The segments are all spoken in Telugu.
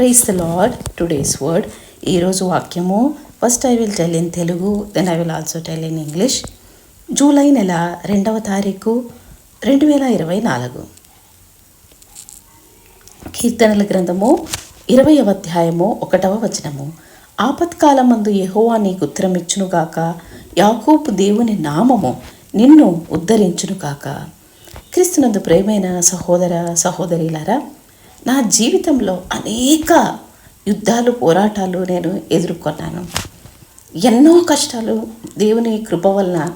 Praise the lord today's word ఈరోజు వాక్యము first I will tell in Telugu then I will also tell in English July నెల రెండవ తారీఖు రెండు వేల ఇరవై నాలుగు. కీర్తనల గ్రంథము ఇరవై అధ్యాయము ఒకటవ వచనము. ఆపత్కాలమందు యహోవా నీకు ఉత్తరమిచ్చునుగాక యాకూపు దేవుని నామము నిన్ను ఉద్ధరించునుగాక క్రీస్తునందు ప్రేమైన సహోదర సహోదరిలారా నా జీవితంలో అనేక యుద్ధాలు పోరాటాలు నేను ఎదుర్కొన్నాను. ఎన్నో కష్టాలు దేవుని కృప వలన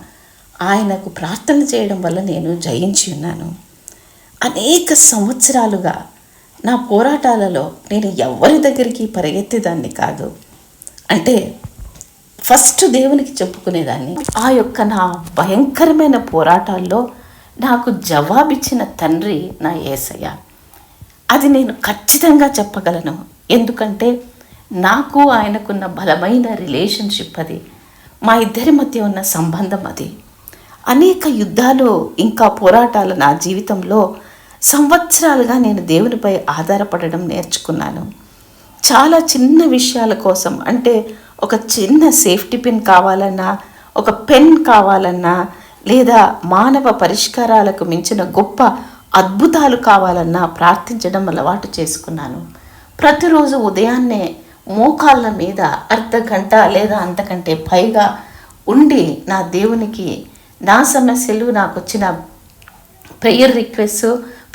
ఆయనకు ప్రార్థన చేయడం వల్ల నేను జయించి ఉన్నాను. అనేక సంవత్సరాలుగా నా పోరాటాలలో నేను ఎవరి దగ్గరికి పరిగెత్తేదాన్ని కాదు. అంటే ఫస్ట్ దేవునికి చెప్పుకునేదాన్ని ఆ యొక్క నా భయంకరమైన పోరాటాల్లో నాకు జవాబిచ్చిన తండ్రి నా ఏసయ్య. అది నేను ఖచ్చితంగా చెప్పగలను. ఎందుకంటే నాకు ఆయనకున్న బలమైన రిలేషన్షిప్ అది. మా ఇద్దరి మధ్య ఉన్న సంబంధం అది. అనేక యుద్ధాలు ఇంకా పోరాటాలు నా జీవితంలో సంవత్సరాలుగా నేను దేవునిపై ఆధారపడడం నేర్చుకున్నాను. చాలా చిన్న విషయాల కోసం అంటే ఒక చిన్న సేఫ్టీ పిన్ కావాలన్నా ఒక పెన్ కావాలన్నా లేదా మానవ పరిష్కారాలకు మించిన గొప్ప అద్భుతాలు కావాలన్నా ప్రార్థించడం అలవాటు చేసుకున్నాను. ప్రతిరోజు ఉదయాన్నే మోకాళ్ళ మీద అర్ధ గంట లేదా అంతకంటే పైగా ఉండి నా దేవునికి నా సమస్యలు నాకు వచ్చిన ప్రేయర్ రిక్వెస్ట్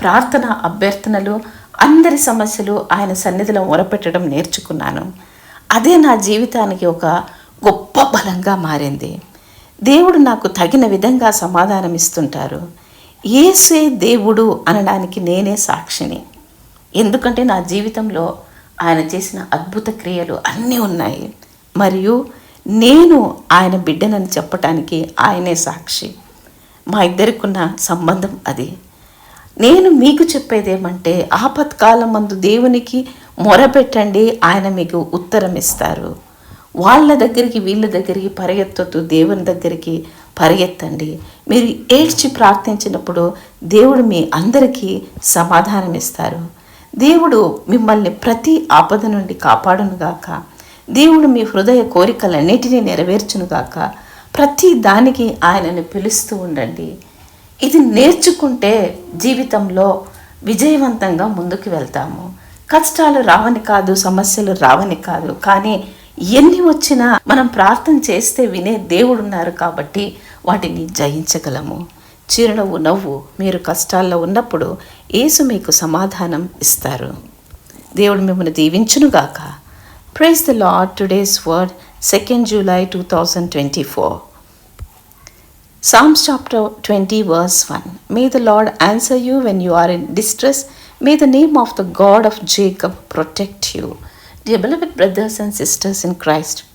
ప్రార్థన అభ్యర్థనలు అందరి సమస్యలు ఆయన సన్నిధిలో మొరపెట్టడం నేర్చుకున్నాను. అదే నా జీవితానికి ఒక గొప్ప బలంగా మారింది. దేవుడు నాకు తగిన విధంగా సమాధానం ఇస్తుంటారు ఏసే దేవుడు అనడానికి నేనే సాక్షిని. ఎందుకంటే నా జీవితంలో ఆయన చేసిన అద్భుత క్రియలు అన్నీ ఉన్నాయి. మరియు నేను ఆయన బిడ్డనని చెప్పటానికి ఆయనే సాక్షి. మా ఇద్దరికున్న సంబంధం అది. నేను మీకు చెప్పేదేమంటే ఆపత్కాలం మందు దేవునికి మొరపెట్టండి ఆయన మీకు ఉత్తరం ఇస్తారు వాళ్ళ దగ్గరికి వీళ్ళ దగ్గరికి పరిగెత్తొద్దు దేవుని దగ్గరికి పరిగెత్తండి. మీరు ఏడ్చి ప్రార్థించినప్పుడు దేవుడు మీ అందరికీ సమాధానం ఇస్తారు. దేవుడు మిమ్మల్ని ప్రతి ఆపద నుండి కాపాడునుగాక దేవుడు మీ హృదయ కోరికలన్నిటినీ నెరవేర్చునుగాక ప్రతి దానికి ఆయనను పిలుస్తూ ఉండండి. ఇది నేర్చుకుంటే జీవితంలో విజయవంతంగా ముందుకు వెళ్తాము. కష్టాలు రావని కాదు సమస్యలు రావని కాదు. కానీ ఎన్ని వచ్చినా మనం ప్రార్థన చేస్తే వినే దేవుడు ఉన్నారు కాబట్టి వాటిని జయించగలము. చిరునవ్వు నవ్వు మీరు కష్టాల్లో ఉన్నప్పుడు ఏసు మీకు సమాధానం ఇస్తారు. దేవుడు మిమ్మల్ని దీవించునుగాక. Praise the lord today's word second July two thousand twenty four psalms chapter twenty verse one may the lord answer you when you are in distress may the name of the god of Jacob protect you develop brothers and sisters in Christ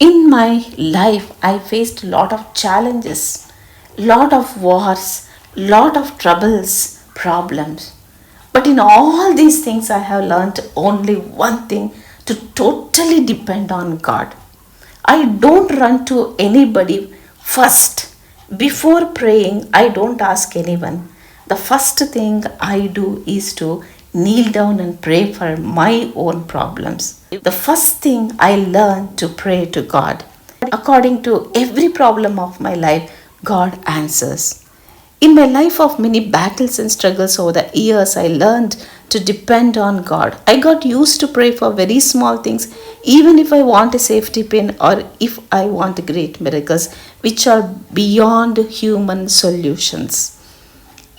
in my life I faced a lot of challenges, lot of wars, lot of troubles, problems. But in all these things I have learned only one thing to totally depend on God. I don't run to anybody first before praying, I don't ask anyone. The first thing I do is to kneel down and pray for my own problems. The first thing I learned to pray to God. According to every problem of my life, God answers. In my life of many battles and struggles over the years, I learned to depend on God. I got used to pray for very small things, even if I want a safety pin or if I want great miracles, which are beyond human solutions.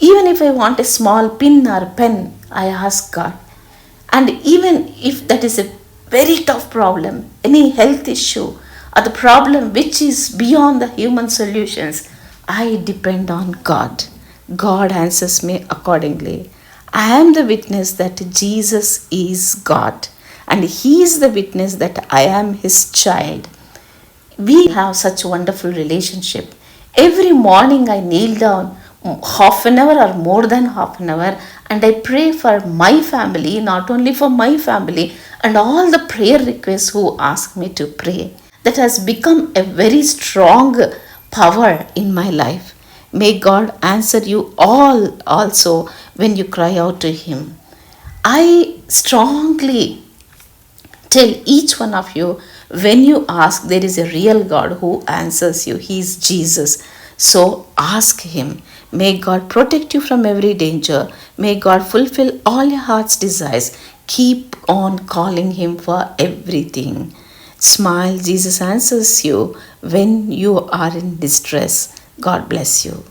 Even if I want a small pin or pen, I ask God. And even if that is a very tough problem, any health issue, or the problem which is beyond the human solutions, I depend on God. God answers me accordingly. I am the witness that Jesus is God, and He is the witness that I am His child. We have such wonderful relationship. Every morning I kneel down Mm, half an hour or more than half an hour and I pray for my family, not only for my family, and all the prayer requests who ask me to pray. That has become a very strong power in my life. May God answer you all also when you cry out to Him. I strongly tell each one of you when you ask there is a real god who answers you he is jesus so ask him may god protect you from every danger. May god fulfill all your heart's desires. Keep on calling him for everything. Smile jesus answers you when you are in distress. God bless you